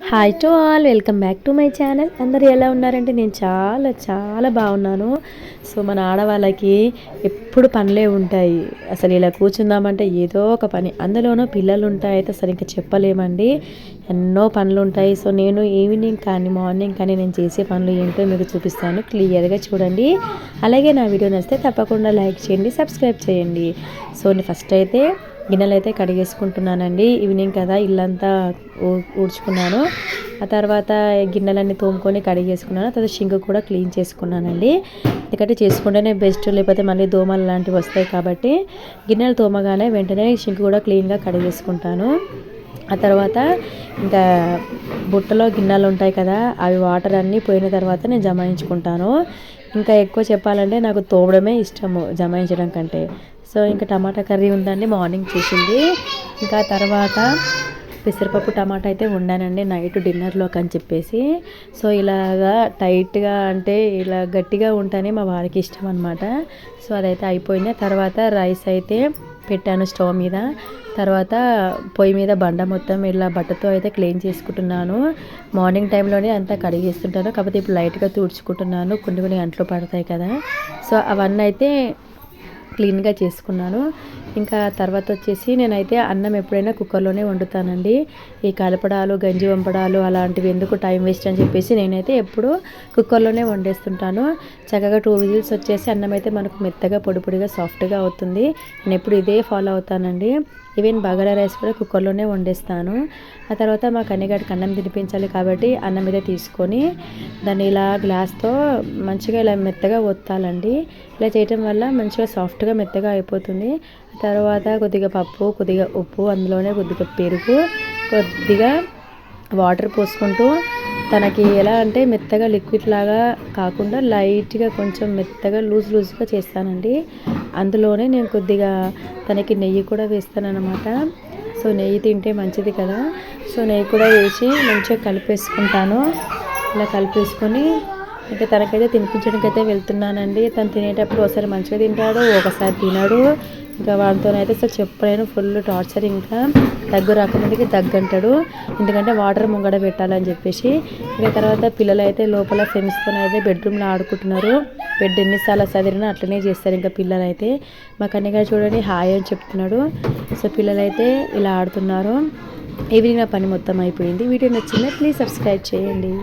Hi to all welcome back to my channel అందరు ఎలా ఉన్నారంటే నేను చాలా చాలా బాగున్నాను. సో మన ఆడవాళ్ళకి ఎప్పుడు పనులే ఉంటాయి. అసలు ఇలా కూర్చుందామంటే ఏదో ఒక పని. అందులోనూ పిల్లలు ఉంటాయి అయితే అసలు ఇంకా చెప్పలేమండి. ఎన్నో పనులు ఉంటాయి. సో నేను ఈవినింగ్ కానీ మార్నింగ్ కానీ నేను చేసే పనులు ఏంటో మీకు చూపిస్తాను. క్లియర్గా చూడండి. అలాగే నా వీడియో నచ్చితే తప్పకుండా లైక్ చేయండి సబ్స్క్రైబ్ చేయండి. సో నేను ఫస్ట్ అయితే గిన్నెలు అయితే కడిగేసుకుంటున్నానండి. ఈవినింగ్ కదా ఇల్లంతా ఊ- ఊడ్చుకున్నాను. ఆ తర్వాత గిన్నెలన్నీ తోముకొని కడిగేసుకున్నాను. తర్వాత షింక్ కూడా క్లీన్ చేసుకున్నానండి. ఎందుకంటే చేసుకుంటేనే బెస్ట్ లేకపోతే మళ్ళీ దోమలు లాంటివి వస్తాయి కాబట్టి గిన్నెలు తోమగానే వెంటనే షింక్ కూడా క్లీన్గా కడిగేసుకుంటాను. ఆ తర్వాత ఇంకా బుట్టలో గిన్నెలు ఉంటాయి కదా అవి వాటర్ అన్నీ పోయిన తర్వాత నేను జమాయించుకుంటాను. ఇంకా ఎక్కువ చెప్పాలంటే నాకు తోమడమే ఇష్టము జమాయించడం కంటే. సో ఇంకా టమాటా కర్రీ ఉందండి మార్నింగ్ చేసింది. ఇంకా తర్వాత పెసరపప్పు టమాటా అయితే వండానండి నైట్ డిన్నర్లోకి అని చెప్పేసి. సో ఇలాగా టైట్గా అంటే ఇలా గట్టిగా ఉంటేనే మా వారికి ఇష్టం అనమాట సో అదైతే అయిపోయింది. తర్వాత రైస్ అయితే పెట్టాను స్టవ్ మీద. తర్వాత పొయ్యి మీద బండ మొత్తం ఇలా బట్టతో అయితే క్లీన్ చేసుకుంటున్నాను. మార్నింగ్ టైంలోనే అంతా కడిగేస్తుంటాను. కాకపోతే ఇప్పుడు లైట్గా తుడుచుకుంటున్నాను. కొన్ని కొన్ని గంటలు పడతాయి కదా. సో అవన్నీ అయితే క్లీన్గా చేసుకున్నాను. ఇంకా తర్వాత వచ్చేసి నేనైతే అన్నం ఎప్పుడైనా కుక్కర్లోనే వండుతానండి. ఈ కలపడాలు గంజి వంపడాలు అలాంటివి ఎందుకు టైం వేస్ట్ అని చెప్పేసి నేనైతే ఎప్పుడు కుక్కర్లోనే వండేస్తుంటాను. చక్కగా టూ విజిల్స్ వచ్చేసి అన్నం అయితే మనకు మెత్తగా పొడి పొడిగా సాఫ్ట్గా అవుతుంది. నేను ఎప్పుడు ఇదే ఫాలో అవుతానండి. ఈవెన్ బగారా రైస్ కూడా కుక్కర్లోనే వండేస్తాను. ఆ తర్వాత మా కన్నెగాడికి అన్నం తినిపించాలి కాబట్టి అన్నం మీద తీసుకొని దాన్ని ఇలా గ్లాస్తో మంచిగా ఇలా మెత్తగా ఒత్తాలండి. ఇలా చేయటం వల్ల మంచిగా సాఫ్ట్గా మెత్తగా అయిపోతుంది. తర్వాత కొద్దిగా పప్పు కొద్దిగా ఉప్పు అందులోనే కొద్దిగా పెరుగు కొద్దిగా వాటర్ పోసుకుంటూ తనకి ఎలా అంటే మెత్తగా లిక్విడ్ లాగా కాకుండా లైట్గా కొంచెం మెత్తగా లూజ్ లూజ్గా చేస్తానండి. అందులోనే నేను కొద్దిగా తనకి నెయ్యి కూడా వేస్తానన్నమాట. సో నెయ్యి తింటే మంచిది కదా. సో నెయ్యి కూడా వేసి మంచిగా కలిపేసుకుంటాను. ఇలా కలిపేసుకొని ఇంకా తనకైతే తినిపించడానికి అయితే వెళ్తున్నానండి. తను తినేటప్పుడు ఒకసారి మంచిగా తింటాడు ఒకసారి తినడు. ఇంకా వాడితోనైతే అసలు చెప్పలేను ఫుల్ టార్చర్ ఇంకా. దగ్గు రాకముందుకి దగ్గు అంటాడు ఎందుకంటే వాటర్ ముంగడ పెట్టాలని చెప్పేసి. ఇంకా తర్వాత పిల్లలు అయితే లోపల ఫ్రెండ్స్తో అయితే బెడ్రూమ్లో ఆడుకుంటున్నారు. బెడ్ ఎన్నిసార్లు సదిరినా అట్లనే చేస్తారు ఇంకా పిల్లలు అయితే మా కన్నయ్య చూడండి హాయ్ అని చెప్తున్నాడు. సో పిల్లలైతే ఇలా ఆడుతున్నారు. ఈవినింగ్ నా పని మొత్తం అయిపోయింది. వీడియో నచ్చిందా ప్లీజ్ సబ్స్క్రైబ్ చేయండి.